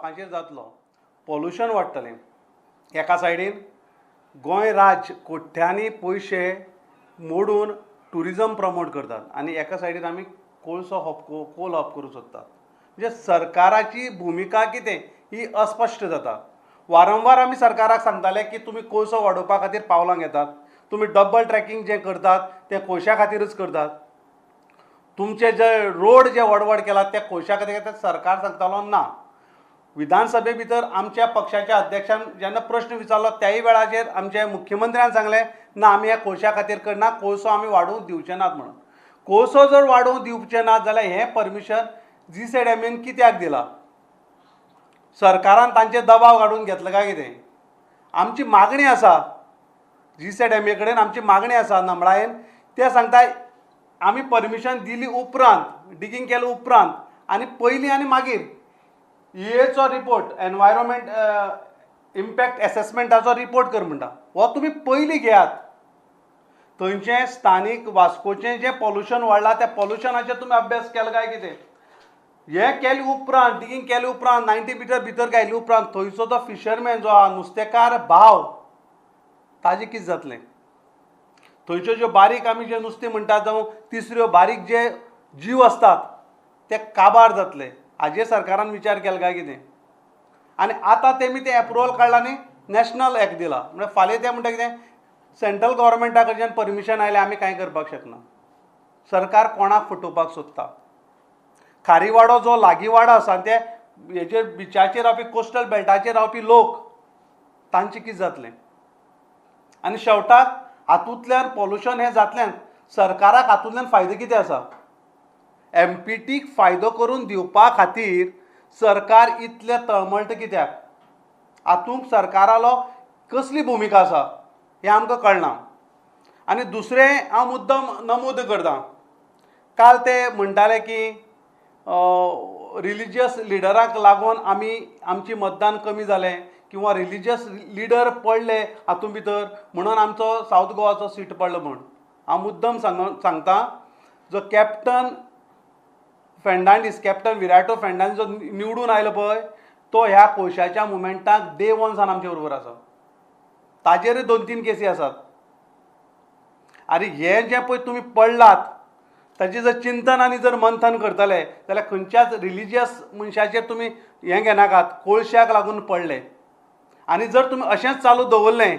लोकांचेर जातलो. पॉल्युशन वाडटलें. एका सायडीन गोंय राज्य कोट्यांनी पयशे मोडून ट्युरिजम प्रमोट करतात आनी एका सायडीन आमी कोळसो हॉप कोल हॉप करूंक सोदतात. म्हणजे सरकाराची भुमिका कितें ही अस्पश्ट जाता. वारंवार आमी सरकाराक सांगताले की तुमी कोळसो वाडोवपा खातीर पावलां घेतात. तुमी डबल ट्रॅकिंग जें करतात तें कोळशा खातीरच करतात. तुमचे जे रोड जे व्हड केला ते कोळशा खातीर सरकार सांगतालो ना. विधानसभे भितर आमच्या पक्षाच्या अध्यक्षान जेन्ना प्रश्न विचारलो त्याय वेळाचेर आमच्या मुख्यमंत्र्यान सांगलें ना आमी ह्या कोळशा खातीर करना कोळसो आमी वाडोवंक दिवचे नात म्हणून. कोळसो जर वाडोवंक दिवचे नात जाल्यार हें परमिशन जी सेड एमीन कित्याक दिलां? सरकारान तांचेर दबाव काडून घेतलो काय कितें? आमची मागणी आसा जी सेड एम ए कडेन आमची मागणी आसा नमळायेन ते सांगता आमी परमिशन दिली उपरांत डिगींग केले उपरांत आनी पयलीं आनी मागीर इएचो रिपोर्ट एनवायरमेंट इम्पॅक्ट एसेसमेंटाचो रिपोर्ट कर म्हणटा हो तुमी पयलीं घेयात. थंयचें स्थानीक वास्कोचें जें पॉल्युशन वाडलां त्या पॉल्युशनाचेर तुमी अभ्यास केलो काय कितें? हें केले उपरांत डिगींग केले उपरांत नायन्टी मिटर भितर गायले उपरांत थंयचो तो फिशरमॅन जो आहा नुस्तेकार भाव ताजें कितें जातलें? थंयच्यो ज्यो बारीक आमी जे नुस्तें म्हणटात जावं तिसऱ्यो बारीक जे जीव आसतात ते काबार जातले. हाजेर सरकारान विचार केलो काय कितें? आनी आतां तेमी तें एप्रुवल काडलां आनी नॅशनल एक्ट दिला. म्हणजे फाल्यां ते म्हणटा कितें? सेंट्रल गव्हर्मेंटा कडच्यान परमिशन आयलें आमी कांय करपाक शकना सरकार कोणाक फटोवपाक सोदता? खारीवाडो जो लागीं वाडो आसा ते हेचेर बिचाचेर रावपी कोस्टल बेल्टाचेर रावपी लोक तांचें कितें जातलें आनी शेवटाक हातूंतल्यान पॉल्युशन हें जातल्यान सरकाराक हातूंतल्यान फायदो कितें आसा? एम पी टीक फायदो करून दिवपा खातीर सरकार इतले तळमळटा कित्याक? हातूंत सरकारालो कसली भुमिका आसा हें आमकां कळना. आनी दुसरें हांव मुद्दम नमूद करतां. काल ते म्हणटाले की रिलिजियस लिडराक लागून आमी आमची मतदान कमी जालें किंवा रिलिजियस लिडर पडले हातूंत भितर म्हणून आमचो सावथ गोवाचो सीट पडलो म्हूण. हांव मुद्दम सांग सांगता जो कॅप्टन फेर्नांडीस कॅप्टन विराटो फेर्नांडीस जो निवडून आयलो पळय तो ह्या कोशाच्या मुमेंटाक डे वन सावन आमचे बरोबर आसा ताजेरूय दोन तीन केसी आसात आनी हें जें पळय तुमी पडलात ताचें जर चिंतन आनी जर मंथन करतले जाल्यार खंयच्याच रिलिजियस मनशाचेर तुमी हें घेनाकात कोळश्याक लागून पडले. आनी जर तुमी अशेंच चालू दवरलें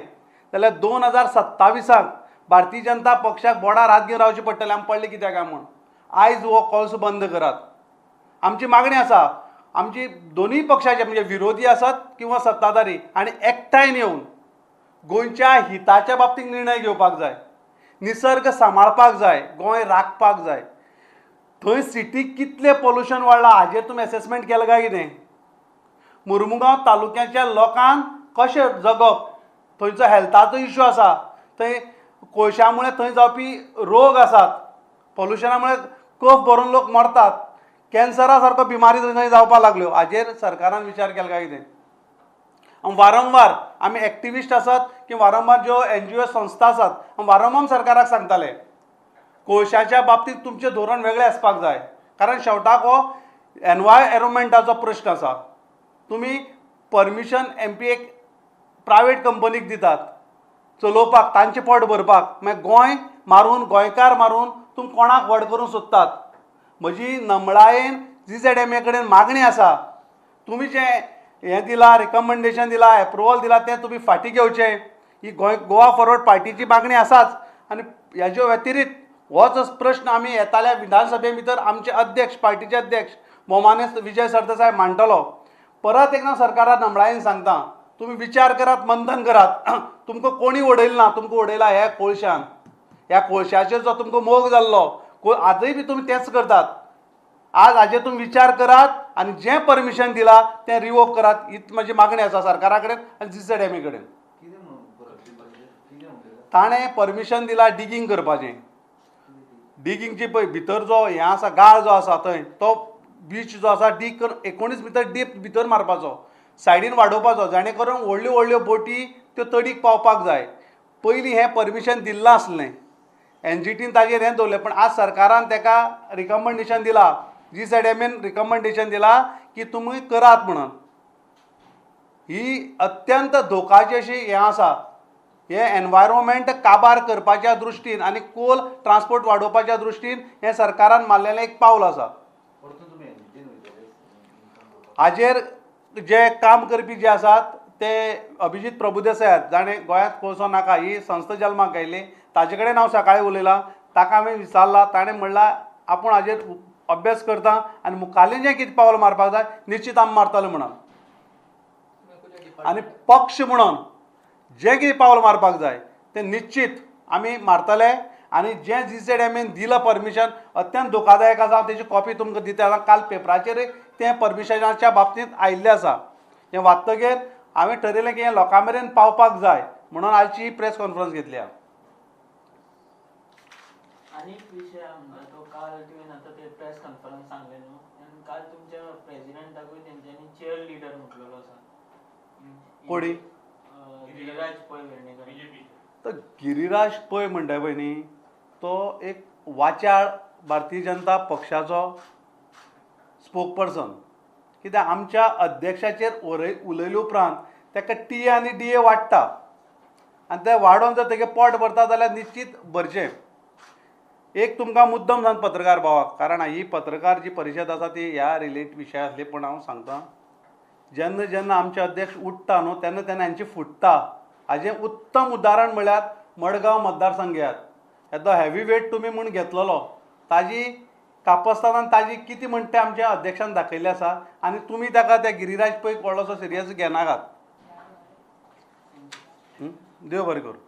जाल्यार दोन हजार सत्ताविसाक भारतीय जनता पक्षाक बोडार हात घेवन रावचें पडटलें आमी पडलें कित्याक काय म्हूण आयज हो कोळसो बंद करात. आमची मागणी आसा आमची दोनूय पक्षाचे म्हणजे विरोधी आसात किंवा सत्ताधारी आनी एकठांयन येवन गोंयच्या हिताच्या बाबतींत निर्णय घेवपाक जाय निसर्ग सांबाळपाक जाय गोंय राखपाक जाय. थंय सिटीक कितलें पोल्युशन वाडलां हाजेर तुमी एसेसमेंट केलां काय कितें? मुरमुगांव तालुक्याच्या लोकांक कशें जगप? थंयचो हेल्थाचो इश्यू आसा. थंय कोळशा मुळे थंय जावपी रोग आसात. पॉल्युशना मुळे कफ भरून लोक मरतात. कॅन्सरा सारको बिमारी थंय जावपाक लागल्यो हाजेर सरकारान विचार केलो काय कितें वारंवार आमी एक्टिविस्ट आसात की वारंवार ज्यो एन जी ओ संस्था आसात वारंवार सरकाराक सांगताले कोळशाच्या बाबतींत तुमचें धोरण वेगळें आसपाक जाय. कारण शेवटाक हो एनवायरमेंटाचो प्रश्न आसा तुमी परमिशन एम पी एक प्रायवेट कंपनीक दितात. चलोवपाक तांचें पोट भरपाक. मागीर गोंय मारून गोंयकार मारून तुमी कोणाक व्हड करूंक सोदतात? म्हजी नमळायेन जी झेड एम ए कडेन मागणी आसा. तुमी जें हें दिलां रिकमेंडेशन दिलां एप्रुवल दिलां तें तुमी फाटीं घेवचें. ही गोंय गोवा फॉरवर्ड पार्टीची मागणी आसाच आनी हेज्या व्यतिरिक्त होच प्रश्न आमी येताल्या विधानसभे भितर आमचे अध्यक्ष पार्टीचे अध्यक्ष मोमाने विजय सरदेसाय मांडटलो परत एकदां सरकारा नमळायेन सांगता तुमी विचार करात मंथन करात. तुमकां कोणी उडयलें ना? तुमकां उडयला ह्या कोळशान. ह्या कोळशाचेर जो तुमकां मोग जाल्लो आजय बी तुमी तेंच करतात. आज हाजे तुमी विचार करात आनी जें परमिशन दिलां तें रिवोक करात. हीच म्हजी मागणी आसा सरकारा कडेन आनी जी झेड एम कडेन ताणें परमिशन दिलां डिगींग करपाचें. डिगींगची पळय भितर जो हें आसा गाळ जो आसा थंय तो बीच जो आसा डीग करून एकोणीस भितर डीप भितर मारपाचो. सायडीन वाडोवपाचो जाणे करून व्हडल्यो व्हडल्यो बोटी त्यो तडीक पावपाक जाय. पयलीं हें परमिशन दिल्लां आसलें. एन जी टीन ताजेर हें दवरलें पण आज सरकारान ताका रिकमेंडेशन दिलां. जी सेड एमीन रिकमेंडेशन दिलां की तुमी करात म्हणून. ही अत्यंत धोकाची अशी हें आसा. हे एनवायरोमेंट काबार करपाच्या दृश्टीन आनी कोल ट्रान्सपोर्ट वाडोवपाच्या दृश्टीन हें सरकारान मारलेलें एक पावल आसा. हाजेर जे काम करपी जे आसात ते अभिजीत प्रभुदेसाय आहेत जाणें गोंयांत कोळसो नाका ही संस्था जल्माक आयली ताजे कडेन हांव सकाळीं उलयलां ताका हांवें विचारला ताणें म्हणलां आपूण हाजेर अभ्यास करता आनी मुखाल्लें जें कितें पावल मारपाक जाय निश्चित आमी मारतले म्हणून. आनी पक्ष म्हणून जें कितें पावल मारपाक जाय तें निश्चित आमी मारतले. आनी जें जी सेड एमीन दिलां परमिशन अत्यंत धोकादायक आसा. हांव तेजी कॉपी तुमकां दिता. काल पेपराचेर तें परमिशनाच्या बाबतींत आयिल्लें आसा. हें वाचतगीर हांवें ठरयलें की हें लोकां मेरेन पावपाक जाय म्हणून आयची प्रेस कॉन्फरन्स घेतली हांवें आनीक विशय म्हणटा तो काल तुवें आतां ते प्रेस कॉन्फरन्स सांगले न्हू आनी काल तुमच्या तेंच्यांनी चेअर लिडर म्हटलेलो आसा कोणी? गिरिराज पै तर गिरिराज पै म्हणटा पळय न्ही तो एक वाचाळ भारतीय जनता पक्षाचो स्पोक पर्सन कित्याक आमच्या अध्यक्षाचेर उलय उलयले उपरांत ताका टी आनी डी ए वाडटा. आनी ते वाडोवन जर तेगे पोट भरता जाल्यार निश्चीत भरचें. एक तुमकां मुद्दम सांग पत्रकार भावाक कारण ही पत्रकार जी परिशद आसा ती ह्या रिलेट विशया आसली पूण हांव सांगता जेन्ना जेन्ना आमचे अध्यक्ष उठता न्हू तेन्ना तेन्ना हांची फुट्टा हाजें उत्तम उदाहरण म्हळ्यार मडगांव मतदारसंघात येदो हॅवी वेट तुमी म्हूण घेतलेलो. ताजी कापस्तानान ताजी कितें म्हण तें आमच्या अध्यक्षान दाखयल्लें आसा आनी तुमी ताका त्या गिरिराज पैक व्हडलोसो सिरियस घेनाकात देव बरें करूं.